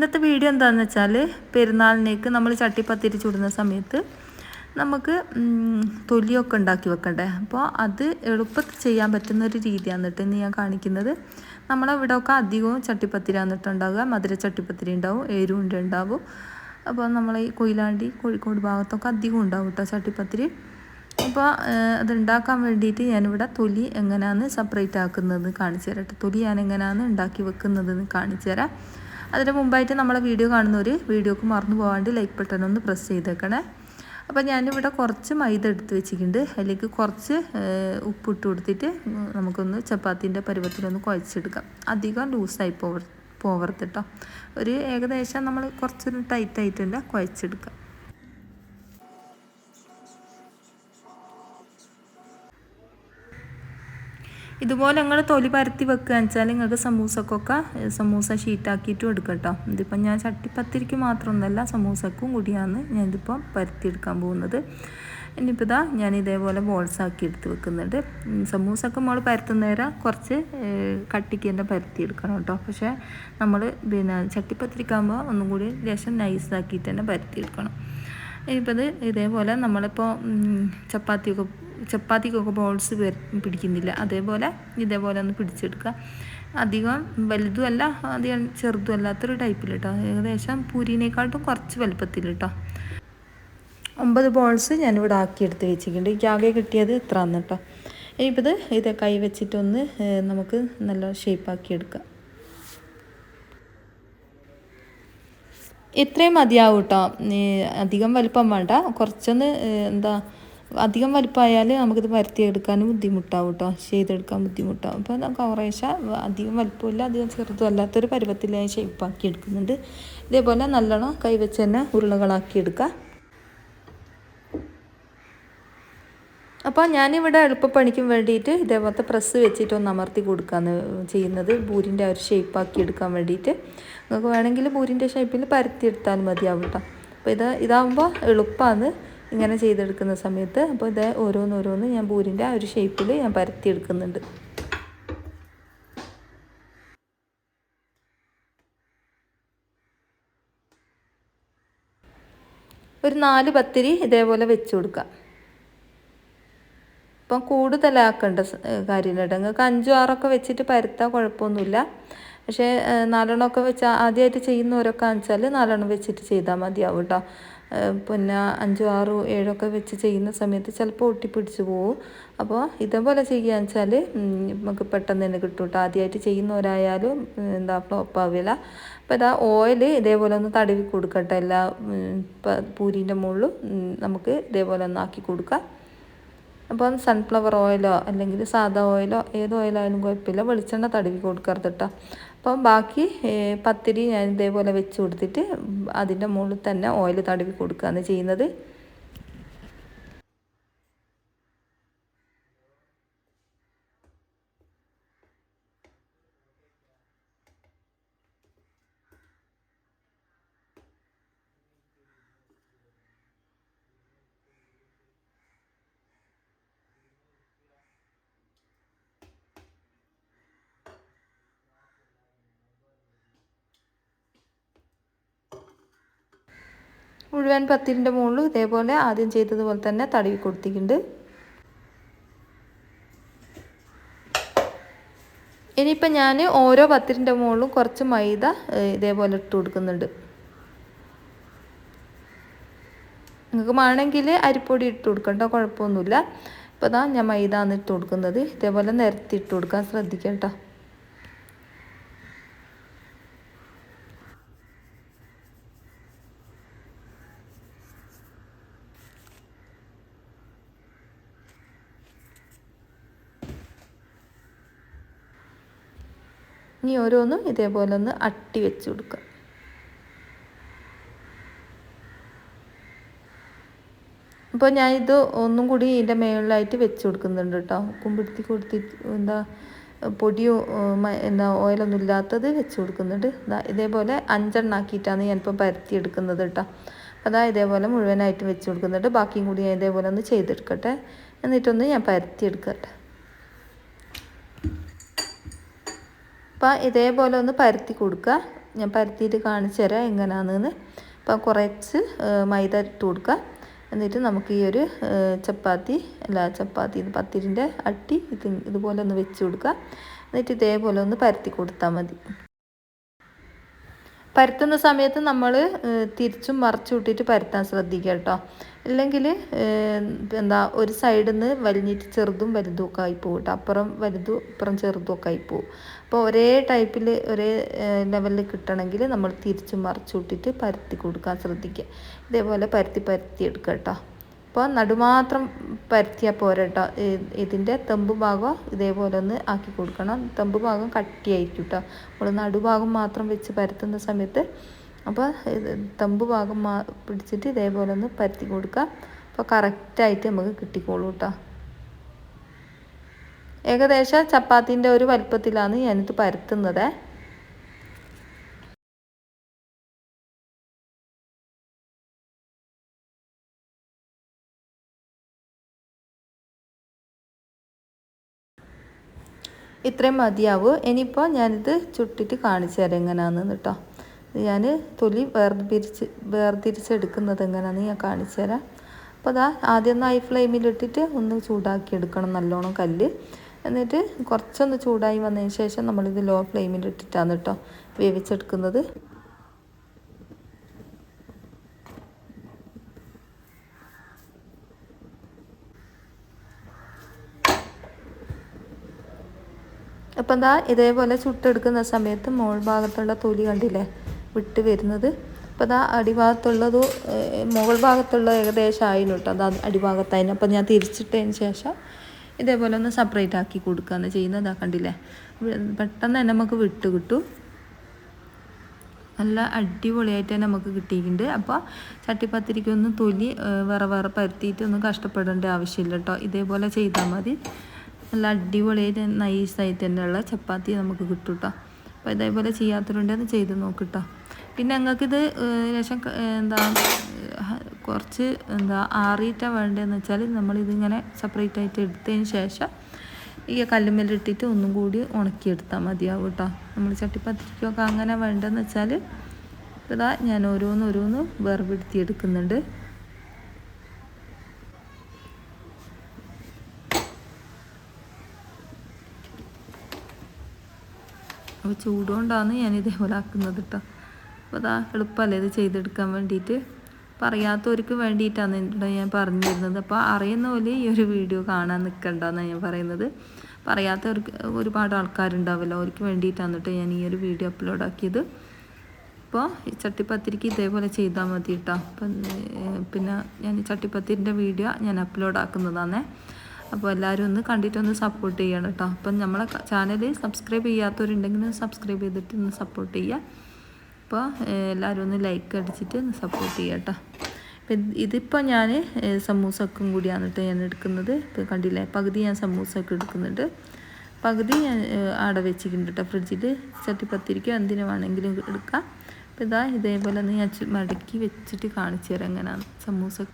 ഇന്നത്തെ വീഡിയോ എന്താണെന്ന് വെച്ചാൽ പെരുന്നാളിനേക്ക് നമ്മൾ ചട്ടിപ്പത്തിരി ചുടുന്ന സമയത്ത് നമുക്ക് തൊലിയൊക്കെ ഉണ്ടാക്കി വെക്കണ്ടേ? അപ്പോൾ അത് എളുപ്പത്തിൽ ചെയ്യാൻ പറ്റുന്ന ഒരു രീതിയാണ് കേട്ടോ ഇന്ന് ഞാൻ കാണിക്കുന്നത്. നമ്മളെ ഇവിടെ ഒക്കെ അധികവും ചട്ടിപ്പത്തിരി കേട്ടോ ഉണ്ടാവുക. മധുര ചട്ടിപ്പത്തിരി ഉണ്ടാവും എരുണ്ട ഉണ്ടാവും. അപ്പോൾ നമ്മൾ ഈ കൊയിലാണ്ടി കോഴിക്കോട് ഭാഗത്തൊക്കെ അധികം ഉണ്ടാവും കേട്ടോ ചട്ടിപ്പത്തിരി അപ്പോൾ അത് ഉണ്ടാക്കാൻ വേണ്ടിയിട്ട് ഞാനിവിടെ തൊലി എങ്ങനെയാണ് സെപ്പറേറ്റ് ആക്കുന്നത് കാണിച്ചു തരാം തൊലി ഞാൻ എങ്ങനെയാണ് ഉണ്ടാക്കി വെക്കുന്നതെന്ന് കാണിച്ചു തരാം. അതിന് മുമ്പായിട്ട് നമ്മളെ വീഡിയോ കാണുന്നവർ വീഡിയോക്ക് മറന്നു പോകാണ്ട് ലൈക്ക് ബട്ടൺ ഒന്ന് പ്രസ് ചെയ്തേക്കണേ. അപ്പോൾ ഞാനിവിടെ കുറച്ച് മൈദ എടുത്ത് വെച്ചിട്ടുണ്ട്. അതിലേക്ക് കുറച്ച് ഉപ്പിട്ട് കൊടുത്തിട്ട് നമുക്കൊന്ന് ചപ്പാത്തിന്റെ പരുവത്തിലൊന്ന് കുഴച്ചെടുക്കാം. അധികം ലൂസായി പോവർ പോവരുത് കേട്ടോ ഒരു ഏകദേശം നമ്മൾ കുറച്ചൊരു ടൈറ്റായിട്ടല്ല കുഴച്ചെടുക്കാം. ഇതുപോലെ നിങ്ങൾ തൊലി പരത്തി വെക്കുകയെന്ന് വെച്ചാൽ നിങ്ങൾക്ക് സമൂസക്കൊക്കെ സമൂസ ഷീറ്റാക്കിയിട്ടും എടുക്കാം കേട്ടോ ഇതിപ്പോൾ ഞാൻ ചട്ടിപ്പത്തിരിക്ക് മാത്രമൊന്നുമല്ല സമൂസക്കും കൂടിയാണ് ഞാനിതിപ്പോൾ പരത്തിയെടുക്കാൻ പോകുന്നത്. ഇനിയിപ്പോൾ ഇതാ ഞാൻ ഇതേപോലെ ബോൾസ് ആക്കി എടുത്ത് വെക്കുന്നുണ്ട്. സമൂസൊക്കെ നമ്മൾ പരത്തുന്നേരം കുറച്ച് കട്ടിക്ക് തന്നെ പരത്തിയെടുക്കണം കേട്ടോ പക്ഷേ നമ്മൾ പിന്നെ ചട്ടിപ്പത്തിരിക്കാകുമ്പോൾ ഒന്നും കൂടി ലേശം നൈസാക്കിയിട്ട് തന്നെ പരത്തിയെടുക്കണം. ഇനിയിപ്പോൾ ഇത് ഇതേപോലെ നമ്മളിപ്പോൾ ചപ്പാത്തിയൊക്കെ ചപ്പാത്തിക്കൊക്കെ ബോൾസ് പിടിക്കുന്നില്ല. അതേപോലെ ഇതേപോലെ ഒന്ന് പിടിച്ചെടുക്കുക. അധികം വലുതും അല്ല അധികം ചെറുതും അല്ലാത്തൊരു ടൈപ്പിൽ കേട്ടോ ഏകദേശം പൂരിനേക്കാട്ടും കുറച്ച് വലുപ്പത്തിൽ കേട്ടോ ഒമ്പത് ബോൾസ് ഞാനിവിടെ ആക്കിയെടുത്ത് വെച്ചിട്ടുണ്ട്. എനിക്ക് ആകെ കിട്ടിയത് ഇത്ര ആണ് കേട്ടോ. ഇനിയിപ്പോൾ ഇത് കൈ വെച്ചിട്ടൊന്ന് നമുക്ക് നല്ല ഷേപ്പാക്കി എടുക്കാം. ഇത്രയും മതിയാവും കേട്ടോ അധികം വലുപ്പം വേണ്ട. കുറച്ചൊന്ന് എന്താ അധികം വലിപ്പമായാൽ നമുക്കിത് പരത്തിയെടുക്കാനും ബുദ്ധിമുട്ടാവും കേട്ടോ ചെയ്തെടുക്കാൻ ബുദ്ധിമുട്ടാവും. അപ്പോൾ നമുക്ക് കുറേശ്ശെ അധികം വലിപ്പമില്ല അധികം ചെറുതും അല്ലാത്തൊരു പരുവത്തിൽ ഞാൻ ഷേപ്പാക്കി എടുക്കുന്നുണ്ട്. ഇതേപോലെ നല്ലോണം കൈവച്ച് തന്നെ ഉരുളകളാക്കി എടുക്കുക അപ്പോൾ ഞാനിവിടെ എളുപ്പപ്പണിക്കും വേണ്ടിയിട്ട് ഇതേപോലത്തെ പ്രസ് വെച്ചിട്ട് ഒന്ന് അമർത്തി കൊടുക്കാന്ന് ചെയ്യുന്നത് ബൂരിന്റെ ആ ഒരു ഷേപ്പാക്കി എടുക്കാൻ വേണ്ടിയിട്ട്. നിങ്ങൾക്ക് വേണമെങ്കിൽ ബൂരിന്റെ ഷേപ്പിൽ പരത്തിയെടുത്താൽ മതിയാവും കേട്ടോ അപ്പോൾ ഇത് ഇതാകുമ്പോൾ എളുപ്പമാണ് ഇങ്ങനെ ചെയ്തെടുക്കുന്ന സമയത്ത് അപ്പോൾ ഇത് ഓരോന്നോരോന്ന് ഞാൻ പൂരിന്റെ ആ ഒരു ഷേപ്പിൽ ഞാൻ പരത്തിയെടുക്കുന്നുണ്ട്. ഒരു നാല് പത്തിരി ഇതേപോലെ വെച്ച് കൊടുക്കാം. ഇപ്പം കൂടുതലാക്കേണ്ട കാര്യമില്ല കേട്ടോ. നിങ്ങൾക്ക് അഞ്ചോ ആറൊക്കെ വെച്ചിട്ട് പരത്താൻ കുഴപ്പമൊന്നുമില്ല. പക്ഷേ നാലെണ്ണമൊക്കെ വെച്ച് ആദ്യമായിട്ട് ചെയ്യുന്നവരൊക്കെ വെച്ചാൽ നാലെണ്ണം വെച്ചിട്ട് ചെയ്താൽ മതിയാവും കേട്ടോ. പിന്നെ അഞ്ചും ആറും ഏഴൊക്കെ വെച്ച് ചെയ്യുന്ന സമയത്ത് ചിലപ്പോൾ ഒട്ടിപ്പിടിച്ച് പോവും. അപ്പോൾ ഇതേപോലെ ചെയ്യുകയെന്ന് വെച്ചാൽ നമുക്ക് പെട്ടെന്ന് തന്നെ കിട്ടും കേട്ടോ. ആദ്യമായിട്ട് ചെയ്യുന്നവരായാലും എന്താ ഫ്ലോപ്പാവില്ല. അപ്പോൾ ഇതാ ഓയിൽ ഇതേപോലെ ഒന്ന് തടവി കൊടുക്കട്ടെ എല്ലാ പൂരീന്റെ മുകളിലും നമുക്ക് ഇതേപോലെ ഒന്ന് ആക്കി കൊടുക്കാം അപ്പം സൺഫ്ലവർ ഓയിലോ അല്ലെങ്കിൽ സാധാ ഓയിലോ ഏത് ഓയിലായാലും കുഴപ്പമില്ല. വെളിച്ചെണ്ണ തടവി കൊടുക്കരുത് കേട്ടോ. അപ്പം ബാക്കി പത്തിരി ഞാൻ ഇതേപോലെ വെച്ച് കൊടുത്തിട്ട് അതിന്റെ മുകളിൽ തന്നെ ഓയിൽ തടവി കൊടുക്കുകയാണ് ചെയ്യുന്നത്. മുഴുവൻ പത്തിരിന്റെ മുകളിൽ ഇതേപോലെ ആദ്യം ചെയ്തതുപോലെ തന്നെ തടവി കൊടുത്തിട്ടുണ്ട്. ഇനിയിപ്പോൾ ഞാൻ ഓരോ പത്തിരിന്റെ മുകളിലും കുറച്ച് മൈദ ഇതേപോലെ ഇട്ട് കൊടുക്കുന്നുണ്ട്. നിങ്ങൾക്ക് വേണമെങ്കിൽ അരിപ്പൊടി ഇട്ട് കൊടുക്കണ്ട കുഴപ്പമൊന്നുമില്ല. ഇപ്പോൾ ഞാൻ മൈദ ആണ് ഇട്ട് കൊടുക്കുന്നത്. ഇതേപോലെ നിരത്തി ഇട്ട് കൊടുക്കാൻ ശ്രദ്ധിക്കാം കേട്ടോ. ഇനി ഓരോന്നും ഇതേപോലെ ഒന്ന് അട്ടി വെച്ച് കൊടുക്കുക. അപ്പോൾ ഞാൻ ഇത് ഒന്നും കൂടി ഇതിന്റെ മേളിലായിട്ട് വെച്ച് കൊടുക്കുന്നുണ്ട് കേട്ടോ. കുമ്പിടുത്തി കൊടുത്തി എന്താ പൊടിയോ എന്താ ഓയിലൊന്നും ഇല്ലാത്തത് വെച്ച് കൊടുക്കുന്നുണ്ട്. ഇതേപോലെ അഞ്ചെണ്ണം ആക്കിയിട്ടാണ് ഞാനിപ്പം പരത്തി എടുക്കുന്നത് കേട്ടോ അതാ ഇതേപോലെ മുഴുവനായിട്ട് വെച്ച് കൊടുക്കുന്നുണ്ട്. ബാക്കിയും കൂടി ഞാൻ ഇതേപോലെ ഒന്ന് ചെയ്തെടുക്കട്ടെ. എന്നിട്ടൊന്ന് ഞാൻ പരത്തി എടുക്കട്ടെ അപ്പം ഇതേപോലെ ഒന്ന് പരത്തി കൊടുക്കുക ഞാൻ പരത്തിയിട്ട് കാണിച്ചു തരാം എങ്ങനെയാണെന്ന് അപ്പോൾ കുറച്ച് മൈദ ഇട്ട് കൊടുക്കുക എന്നിട്ട് നമുക്ക് ഈ ഒരു ചപ്പാത്തി അല്ല ചപ്പാത്തി പത്തിരിന്റെ അട്ടി ഇത് ഇതുപോലെ ഒന്ന് വെച്ച് കൊടുക്കുക എന്നിട്ട് ഇതേപോലെ ഒന്ന് പരത്തി കൊടുത്താൽ മതി. പരത്തുന്ന സമയത്ത് നമ്മൾ തിരിച്ചും മറച്ചു വിട്ടിട്ട് പരത്താൻ ശ്രദ്ധിക്കുക കേട്ടോ. ഇല്ലെങ്കിൽ എന്താ ഒരു സൈഡിൽ നിന്ന് വലിഞ്ഞിട്ട് ചെറുതും വലുതും ഒക്കെ ആയി പോകും കേട്ടോ അപ്പുറം വലുതും ഇപ്പുറം ചെറുതും ഒക്കെ ആയി പോകും അപ്പോൾ ഒരേ ടൈപ്പിൽ ഒരേ ലെവലിൽ കിട്ടണമെങ്കിൽ നമ്മൾ തിരിച്ചു മറച്ചു വിട്ടിട്ട് പരത്തി കൊടുക്കാൻ ശ്രദ്ധിക്കുക. ഇതേപോലെ പരത്തി പരത്തി എടുക്കുക കേട്ടോ അപ്പോൾ നടുമാത്രം പരത്തിയാൽ പോരാ കേട്ടോ ഇതിന്റെ തെമ്പ് ഭാഗം ഇതേപോലെ ഒന്ന് ആക്കി കൊടുക്കണം. തെമ്പ് ഭാഗം കട്ടിയായിരിക്കും കേട്ടോ നമ്മൾ നടുഭാഗം മാത്രം വെച്ച് പരത്തുന്ന സമയത്ത് അപ്പോൾ തമ്പ് ഭാഗം മാ പിടിച്ചിട്ട് ഇതേപോലെ ഒന്ന് പരത്തി കൊടുക്കുക അപ്പോൾ കറക്റ്റായിട്ട് നമുക്ക് കിട്ടിക്കോളൂ കേട്ടോ. ഏകദേശം ചപ്പാത്തിന്റെ ഒരു വലുപ്പത്തിലാണ് ഞാനിത് പരത്തുന്നത്. ഇത്രയും മതിയാവും. ഇനിയിപ്പോൾ ഞാനിത് ചുട്ടിട്ട് കാണിച്ചു തരാം എങ്ങനെയാണെന്ന് കേട്ടോ. ഞാൻ തൊലി വേർതിരിച്ച് വേർതിരിച്ചെടുക്കുന്നത് എങ്ങനെയാണെന്ന് ഞാൻ കാണിച്ചു തരാം. അപ്പോൾ അതാ ആദ്യം ഒന്ന് ഹൈ ഫ്ലെയിമിലിട്ടിട്ട് ഒന്ന് ചൂടാക്കി എടുക്കണം നല്ലോണം കല്ല്. എന്നിട്ട് കുറച്ചൊന്ന് ചൂടായി വന്നതിന് ശേഷം നമ്മളിത് ലോ ഫ്ലെയിമിലിട്ടിട്ടാണ് കേട്ടോ വേവിച്ചെടുക്കുന്നത്. അപ്പം എന്താ ഇതേപോലെ ചുട്ടെടുക്കുന്ന സമയത്ത് മോൾ ഭാഗത്തുള്ള തൊലി കണ്ടില്ലേ? വിട്ട് വരുന്നത്. അപ്പോൾ അതാ അടിഭാഗത്തുള്ളത് മുകൾ ഭാഗത്തുള്ള ഏകദേശം ആയിരുന്നു കേട്ടോ അത് അടിഭാഗത്തായിരുന്നു അപ്പോൾ ഞാൻ തിരിച്ചിട്ടതിന് ശേഷം ഇതേപോലെ ഒന്ന് സെപ്പറേറ്റ് ആക്കി കൊടുക്കുകയാണ് ചെയ്യുന്നത് കണ്ടില്ലേ? പെട്ടെന്ന് തന്നെ നമുക്ക് വിട്ട് കിട്ടും. നല്ല അടിപൊളിയായിട്ട് തന്നെ നമുക്ക് കിട്ടിയിട്ടുണ്ട്. അപ്പോൾ ചട്ടിപ്പത്തിരിക്കൊന്ന് തൊലി വേറെ വേറെ പരത്തിയിട്ട് ഒന്നും കഷ്ടപ്പെടേണ്ട ആവശ്യമില്ല കേട്ടോ ഇതേപോലെ ചെയ്താൽ മതി. നല്ല അടിപൊളിയായിട്ട് നൈസായിട്ട് തന്നെയുള്ള ചപ്പാത്തി നമുക്ക് കിട്ടും കേട്ടോ അപ്പോൾ ഇതേപോലെ ചെയ്യാത്തവരുണ്ടെന്ന് ചെയ്ത് നോക്കിട്ടോ പിന്നെ ഞങ്ങൾക്കിത് ശേഷം എന്താ കുറച്ച് എന്താ ആറിയിട്ടാണ് വേണ്ടതെന്ന് വെച്ചാൽ നമ്മളിതിങ്ങനെ സെപ്പറേറ്റ് ആയിട്ട് എടുത്തതിന് ശേഷം ഈ കല്ലുമ്മലിട്ടിട്ട് ഒന്നും കൂടി ഉണക്കിയെടുത്താൽ മതിയാവും കേട്ടോ. നമ്മൾ ചട്ടിപ്പത്തിരിക്കൊക്കെ അങ്ങനെ വേണ്ടതെന്ന് വെച്ചാൽ ഇതാ ഞാൻ ഓരോന്ന് ഓരോന്ന് വേർപെടുത്തി എടുക്കുന്നുണ്ട് അപ്പോൾ ചൂടുകൊണ്ടാണ് ഞാൻ ഇതേപോലെ ആക്കുന്നത് കേട്ടോ. അപ്പോൾ അതാ എളുപ്പമല്ലേ ഇത് ചെയ്തെടുക്കാൻ വേണ്ടിയിട്ട് പറയാത്തവർക്ക് വേണ്ടിയിട്ടാണ് ഞാൻ പറഞ്ഞിരുന്നത്. അപ്പോൾ അറിയുന്ന പോലെ ഈ ഒരു വീഡിയോ കാണാൻ നിൽക്കണ്ടെന്നാണ് ഞാൻ പറയുന്നത്. പറയാത്തവർക്ക് ഒരുപാട് ആൾക്കാരുണ്ടാവില്ല അവർക്ക് വേണ്ടിയിട്ടാണ് കേട്ടോ ഞാൻ ഈ ഒരു വീഡിയോ അപ്ലോഡ് ആക്കിയത് അപ്പോൾ ഈ ചട്ടിപ്പത്തിരിക്ക് ഇതേപോലെ ചെയ്താൽ മതി കേട്ടോ അപ്പം പിന്നെ ഞാൻ ഈ ചട്ടിപ്പത്തിരിന്റെ വീഡിയോ ഞാൻ അപ്ലോഡ് ആക്കുന്നതാണേ അപ്പോൾ എല്ലാവരും ഒന്ന് കണ്ടിട്ടൊന്ന് സപ്പോർട്ട് ചെയ്യണം കേട്ടോ അപ്പം നമ്മളെ ചാനൽ സബ്സ്ക്രൈബ് ചെയ്യാത്തവരുണ്ടെങ്കിൽ സബ്സ്ക്രൈബ് ചെയ്തിട്ട് ഒന്ന് സപ്പോർട്ട് ചെയ്യുക അപ്പോൾ എല്ലാവരും ഒന്ന് ലൈക്ക് അടിച്ചിട്ട് സപ്പോർട്ട് ചെയ്യുക കേട്ടോ അപ്പം ഇതിപ്പോൾ ഞാൻ സമൂസക്കും കൂടിയാണ് കേട്ടോ ഞാൻ എടുക്കുന്നത്. ഇപ്പോൾ കണ്ടില്ലേ പകുതി ഞാൻ സമൂസൊക്കെ എടുക്കുന്നുണ്ട്. പകുതി ഞാൻ അവിടെ വെച്ചിട്ടുണ്ട് കേട്ടോ ഫ്രിഡ്ജിൽ ചട്ടിപ്പത്തിരിക്കോ എന്തിനു വേണമെങ്കിലും എടുക്കാം. അപ്പോൾ ഇതാ ഇതേപോലെ ഒന്ന് ഞാൻ മടക്കി വെച്ചിട്ട് കാണിച്ചു തരാം എങ്ങനെയാണ് സമൂസ